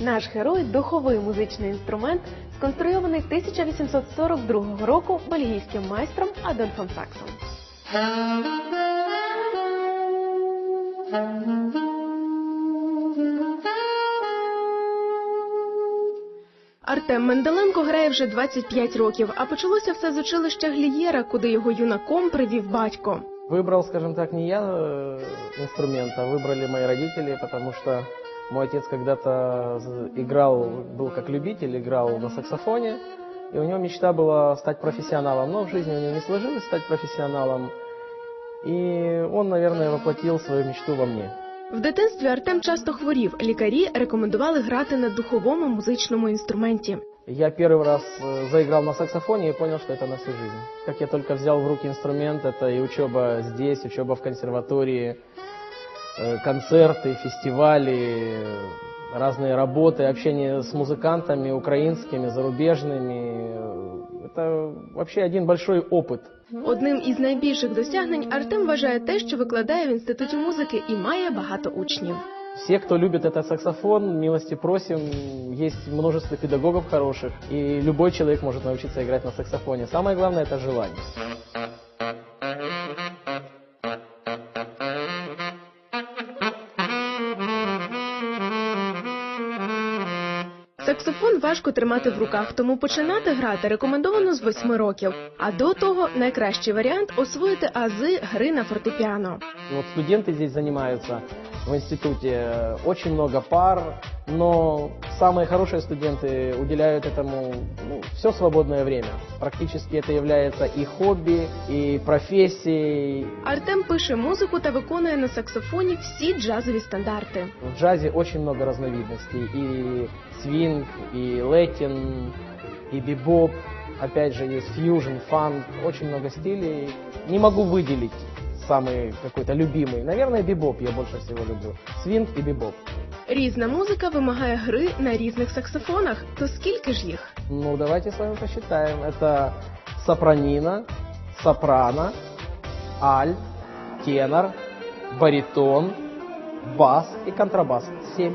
Наш герой духовий музичний інструмент, сконструйований 1842 року бельгійським майстром Адольфом Саксом. Артем Менделенко грає вже 25 років, а почалося все з училища Глієра, куди його юнаком привів батько. Выбрал, скажем так, не я э, инструмент, а выбрали мои родители, потому что мой отец когда-то з- играл, был как любитель, играл на саксофоне, и у него мечта была стать профессионалом, но в жизни у него не сложилось стать профессионалом, и он, наверное, воплотил свою мечту во мне. В дитинстві Артем часто хворів. Лікарі рекомендували грати на духовому музичному інструменті. Я первый раз э, заиграл на саксофоне и понял, что это на всю жизнь. Как я только взял в руки инструмент, это и учеба здесь, учеба в консерватории, э, концерты, фестивали, э, разные работы, общение с музыкантами украинскими, зарубежными. Э, Это вообще один большой опыт. Одним із найбільших досягнень Артем вважає те, що викладає в інституті музики і має багато учнів. Все, кто любит этот саксофон, милости просим. Есть множество педагогов хороших, и любой человек может научиться играть на саксофоне. Самое главное – это желание. Саксофон важко тримати в руках, тому починати грати рекомендовано з 8 років. А до того найкращий варіант освоїти ази гри на фортепіано. Вот студенты здесь занимаются в институте, э, очень много пар, но самые хорошие студенты уделяют этому все свободное время. Практически это является и хобби, и профессией. Артем пише музику та виконує на саксофоні всі джазові стандарти. В джазе очень много разновидностей. И свинг, и латин, и бибоп. Опять же, есть фьюжн, фанк, очень много стилей. Не могу выделить самый какой-то любимый. Наверное, бибоп я больше всего люблю. Свинг и бибоп. Різна музика вимагає гри на різних саксофонах. То скільки ж їх? Ну, давайте с вами посчитаем. Это сопранина, сопрано, альт, тенор, баритон, бас и контрабас. Семь.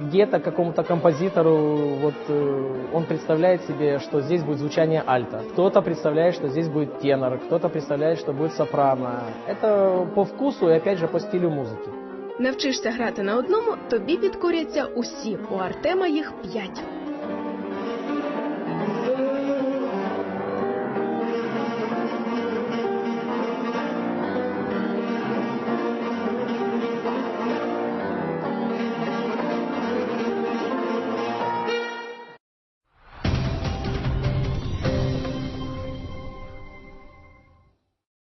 Где-то какому-то композитору вот э, он представляет себе, что здесь будет звучание альта. Кто-то представляет, что здесь будет тенор, кто-то представляет, что будет сопрано. Это по вкусу и опять же по стилю музыки. Навчишся грати на одному, тобі підкоряться усі. У Артема їх п'ять.